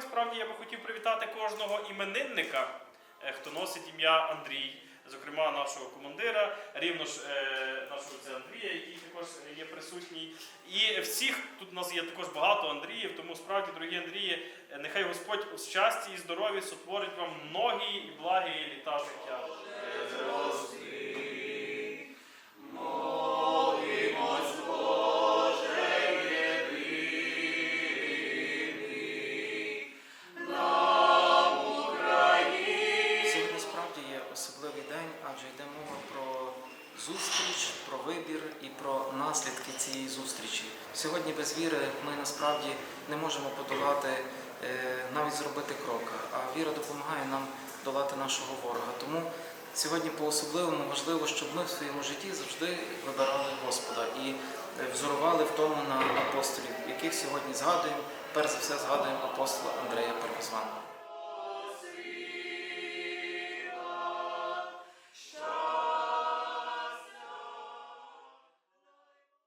справді я би хотів привітати кожного іменинника, е, хто носить ім'я Андрій. Зокрема, нашого командира, рівно ж е, нашого це Андрія, який також є присутній. І всіх тут у нас є також багато Андріїв, тому справді, дорогі Андрії, е, нехай Господь у щасті і здоров'ї сотворить вам многі і благі літа адже йде мова про зустріч, про вибір і про наслідки цієї зустрічі. Сьогодні без віри ми насправді не можемо подолати, е, навіть зробити крока, а віра допомагає нам долати нашого ворога. Тому сьогодні по-особливому важливо, щоб ми в своєму житті завжди вибирали Господа і е, взорували в тому на апостолів, яких сьогодні згадуємо. Перш за все згадуємо апостола Андрея.